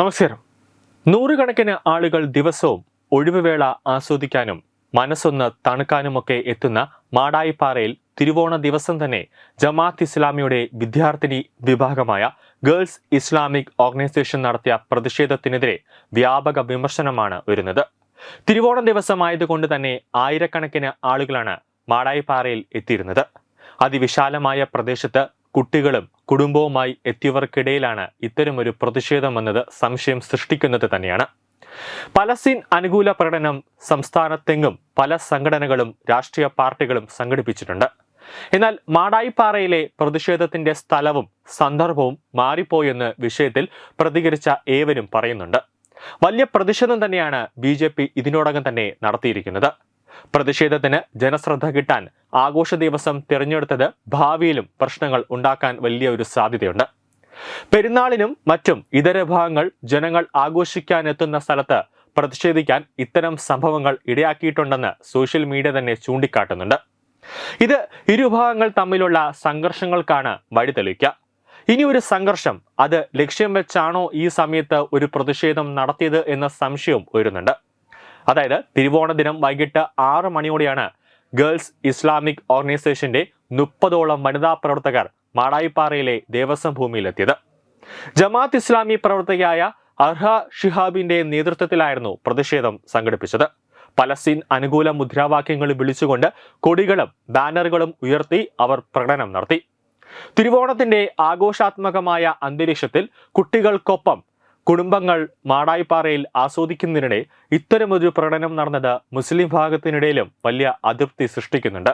നമസ്കാരം. നൂറുകണക്കിന് ആളുകൾ ദിവസവും ഒഴിവുവേള ആസ്വദിക്കാനും മനസ്സൊന്ന് തണുക്കാനുമൊക്കെ എത്തുന്ന മാടായിപ്പാറയിൽ തിരുവോണ ദിവസം തന്നെ ജമാഅത്ത് ഇസ്ലാമിയുടെ വിദ്യാർത്ഥിനി വിഭാഗമായ ഗേൾസ് ഇസ്ലാമിക് ഓർഗനൈസേഷൻ നടത്തിയ പ്രതിഷേധത്തിനെതിരെ വ്യാപക വിമർശനമാണ് വരുന്നത് തിരുവോണ ദിവസമായതുകൊണ്ട് തന്നെ ആയിരക്കണക്കിന് ആളുകളാണ് മാടായിപ്പാറയിൽ എത്തിയിരുന്നത്. അതിവിശാലമായ പ്രദേശത്ത് കുട്ടികളും കുടുംബവുമായി എത്തിയവർക്കിടയിലാണ് ഇത്തരമൊരു പ്രതിഷേധം വന്നത് സംശയം സൃഷ്ടിക്കുന്നത് തന്നെയാണ്. പലസ്തീൻ അനുകൂല പ്രകടനം സംസ്ഥാനത്തെങ്ങും പല സംഘടനകളും രാഷ്ട്രീയ പാർട്ടികളും സംഘടിപ്പിച്ചിട്ടുണ്ട്. എന്നാൽ മാടായിപ്പാറയിലെ പ്രതിഷേധത്തിന്റെ സ്ഥലവും സന്ദർഭവും മാറിപ്പോയെന്ന് വിഷയത്തിൽ പ്രതികരിച്ച ഏവരും പറയുന്നുണ്ട്. വലിയ പ്രതിഷേധം തന്നെയാണ് ബി ഇതിനോടകം തന്നെ നടത്തിയിരിക്കുന്നത്. പ്രതിഷേധത്തിന് ജനശ്രദ്ധ കിട്ടാൻ ആഘോഷ ദിവസം തിരഞ്ഞെടുത്തത് ഭാവിയിലും പ്രശ്നങ്ങൾ ഉണ്ടാക്കാൻ വലിയ ഒരു സാധ്യതയുണ്ട്. പെരുന്നാളിനും മറ്റും ഇതര വിഭാഗങ്ങൾ ജനങ്ങൾ ആഘോഷിക്കാനെത്തുന്ന സ്ഥലത്ത് പ്രതിഷേധിക്കാൻ ഇത്തരം സംഭവങ്ങൾ ഇടയാക്കിയിട്ടുണ്ടെന്ന് സോഷ്യൽ മീഡിയ തന്നെ ചൂണ്ടിക്കാട്ടുന്നുണ്ട്. ഇത് ഇരുവിഭാഗങ്ങൾ തമ്മിലുള്ള സംഘർഷങ്ങൾക്കാണ് വഴിതെളിക്കുക. ഇനി ഒരു സംഘർഷം അത് ലക്ഷ്യം വെച്ചാണോ ഈ സമയത്ത് ഒരു പ്രതിഷേധം നടത്തിയത് എന്ന സംശയവും ഉയരുന്നുണ്ട്. അതായത് തിരുവോണ ദിനം വൈകിട്ട് ആറ് മണിയോടെയാണ് ഗേൾസ് ഇസ്ലാമിക് ഓർഗനൈസേഷന്റെ മുപ്പതോളം വനിതാ പ്രവർത്തകർ മാടായിപ്പാറയിലെ ദേവസ്വം ഭൂമിയിലെത്തിയത്. ജമാഅത്ത് ഇസ്ലാമി പ്രവർത്തകയായ അർഹ ഷിഹാബിന്റെ നേതൃത്വത്തിലായിരുന്നു പ്രതിഷേധം സംഘടിപ്പിച്ചത്. പലസ്തീൻ അനുകൂല മുദ്രാവാക്യങ്ങൾ വിളിച്ചുകൊണ്ട് കൊടികളും ബാനറുകളും ഉയർത്തി അവർ പ്രകടനം നടത്തി. തിരുവോണത്തിന്റെ ആഘോഷാത്മകമായ അന്തരീക്ഷത്തിൽ കുട്ടികൾക്കൊപ്പം കുടുംബങ്ങൾ മാടായിപ്പാറയിൽ ആസ്വദിക്കുന്നതിനിടെ ഇത്തരമൊരു പ്രകടനം നടന്നത് മുസ്ലിം ഭാഗത്തിനിടയിലും വലിയ അതൃപ്തി സൃഷ്ടിക്കുന്നുണ്ട്.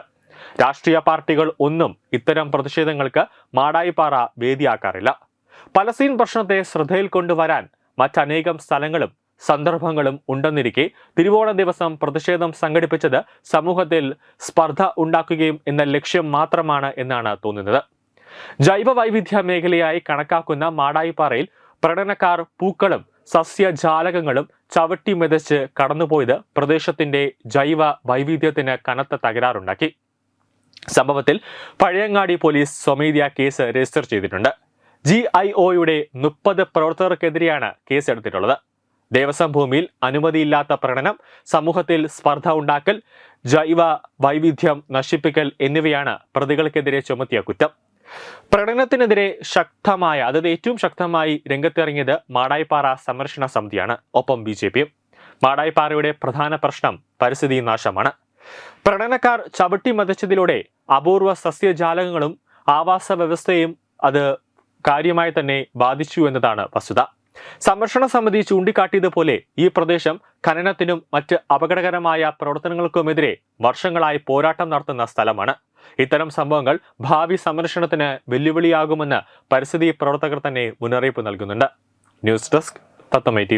രാഷ്ട്രീയ പാർട്ടികൾ ഒന്നും ഇത്തരം പ്രതിഷേധങ്ങൾക്ക് മാടായിപ്പാറ വേദിയാക്കാറില്ല. പലസ്തീൻ പ്രശ്നത്തെ ശ്രദ്ധയിൽ കൊണ്ടുവരാൻ മറ്റനേകം സ്ഥലങ്ങളും സന്ദർഭങ്ങളും ഉണ്ടെന്നിരിക്കെ തിരുവോണ ദിവസം പ്രതിഷേധം സംഘടിപ്പിച്ചത് സമൂഹത്തിൽ സ്പർദ്ധ ഉണ്ടാക്കുകയും എന്ന ലക്ഷ്യം മാത്രമാണ് എന്നാണ് തോന്നുന്നത്. ജൈവ വൈവിധ്യ മേഖലയായി കണക്കാക്കുന്ന മാടായിപ്പാറയിൽ പ്രകടനക്കാർ പൂക്കളും സസ്യജാലകങ്ങളും ചവിട്ടി മെതച്ച് കടന്നുപോയത് പ്രദേശത്തിന്റെ ജൈവ വൈവിധ്യത്തിന് കനത്ത തകരാറുണ്ടാക്കി. സംഭവത്തിൽ പഴയങ്ങാടി പോലീസ് സ്വമേധ്യ കേസ് രജിസ്റ്റർ ചെയ്തിട്ടുണ്ട്. ജി ഐ ഒയുടെ മുപ്പത് പ്രവർത്തകർക്കെതിരെയാണ് കേസെടുത്തിട്ടുള്ളത്. ദേവസ്വം ഭൂമിയിൽ അനുമതിയില്ലാത്ത പ്രകടനം സമൂഹത്തിൽ സ്പർദ്ധ ഉണ്ടാക്കൽ ജൈവ വൈവിധ്യം നശിപ്പിക്കൽ എന്നിവയാണ് പ്രതികൾക്കെതിരെ ചുമത്തിയ കുറ്റം. പ്രകടനത്തിനെതിരെ ശക്തമായ അതായത് ഏറ്റവും ശക്തമായി രംഗത്തിറങ്ങിയത് മാടായിപ്പാറ സംരക്ഷണ സമിതിയാണ് ഒപ്പം ബി ജെ പിയും. മാടായിപ്പാറയുടെ പ്രധാന പ്രശ്നം പരിസ്ഥിതി നാശമാണ്. പ്രകടനക്കാർ ചവിട്ടി മതച്ചതിലൂടെ അപൂർവ സസ്യജാലകങ്ങളും ആവാസ വ്യവസ്ഥയും അത് കാര്യമായി തന്നെ ബാധിച്ചു എന്നതാണ് വസ്തുത. സംരക്ഷണ സമിതി ചൂണ്ടിക്കാട്ടിയതുപോലെ ഈ പ്രദേശം ഖനനത്തിനും മറ്റ് അപകടകരമായ പ്രവർത്തനങ്ങൾക്കുമെതിരെ വർഷങ്ങളായി പോരാട്ടം നടത്തുന്ന സ്ഥലമാണ്. ഇത്തരം സംഭവങ്ങൾ ഭാവി സംരക്ഷണത്തിന് വെല്ലുവിളിയാകുമെന്ന് പരിസ്ഥിതി പ്രവർത്തകർ തന്നെ മുന്നറിയിപ്പ് നൽകുന്നുണ്ട്. News desk തത്തമൈ T